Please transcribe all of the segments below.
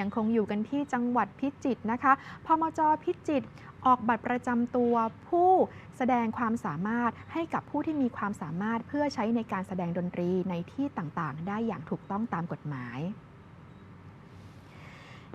ยังคงอยู่กันที่จังหวัดพิจิตรนะคะ พมจพิจิตรออกบัตรประจำตัวผู้แสดงความสามารถให้กับผู้ที่มีความสามารถเพื่อใช้ในการแสดงดนตรีในที่ต่างๆ ได้อย่างถูกต้องตามกฎหมาย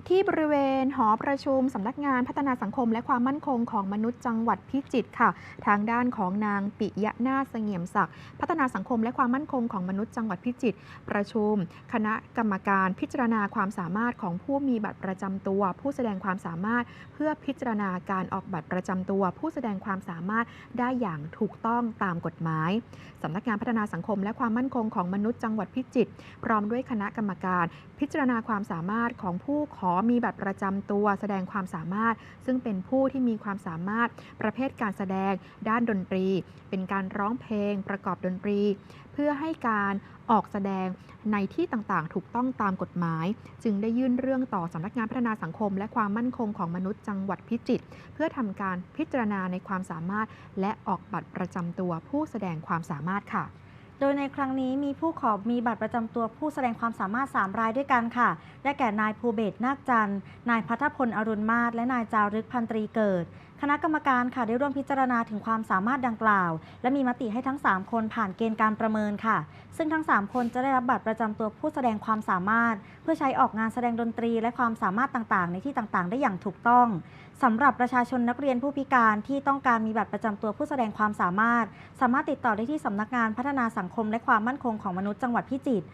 ที่บริเวณหอประชุมสำนักงานพัฒนาสังคม และความมั่นคงของมนุษย์จังหวัดพิจิตรค่ะ ทางด้านของนางปิยะนาถเสงี่ยมศักดิ์พัฒนาสังคมและความมั่นคงของมนุษย์จังหวัดพิจิตรประชุม คณะกรรมการพิจารณาความสามารถของผู้มีบัตรประจำตัว ผู้แสดงความสามารถ เพื่อพิจารณาการออกบัตรประจำตัว ผู้แสดงความสามารถได้อย่างถูกต้องตามกฎหมายสำนักงานพัฒนาสังคม และความมั่นคงของมนุษย์จังหวัดพิจิตรพร้อมด้วยคณะกรรมการ พิจารณาความสามารถของผู้ขอมีบัตรประจำตัวแสดงความสามารถ ซึ่งเป็นผู้ที่มีความสามารถประเภทการแสดงด้านดนตรี เป็นการร้องเพลงประกอบดนตรี เพื่อให้การออกแสดงในที่ต่างๆ ถูกต้องตามกฎหมาย จึงได้ยื่นเรื่องต่อสำนักงานพัฒนาสังคม และความมั่นคงของมนุษย์จังหวัดพิจิตรเพื่อทำการพิจารณาในความสามารถ และออกบัตรประจำตัวผู้แสดงความสามารถค่ะ โดยในครั้งนี้มีผู้ขอมีบัตรประจำตัวผู้แสดงความสามารถ 3 รายด้วยกันค่ะ ได้แก่นายภูเบศนาคจันทร์ นายพัฒพลอรุณมาศและนายจารึกพันตรีเกิด คณะกรรมการค่ะได้ร่วมพิจารณาถึงความสามารถดังกล่าว และมีมติให้ทั้ง 3 คนผ่านเกณฑ์การประเมินค่ะ ซึ่งทั้ง 3 คนจะได้รับบัตรประจำตัวผู้แสดงความสามารถ เพื่อใช้ออกงานแสดงดนตรี และความสามารถต่างๆ ในที่ต่างๆ ได้อย่างถูกต้องสำหรับประชาชนนักเรียนผู้พิการที่ต้องการมีบัตรประจำตัวผู้แสดงความสามารถ สามารถติดต่อได้ที่สำนักงานพัฒนาสังคมและความมั่นคงของมนุษย์จังหวัดพิจิตร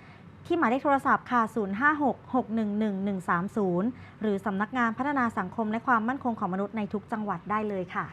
ที่หมายเลขโทรศัพท์ค่ะ 056-611-130 หรือสำนักงานพัฒนาสังคมและความมั่นคงของมนุษย์ในทุกจังหวัดได้เลยค่ะ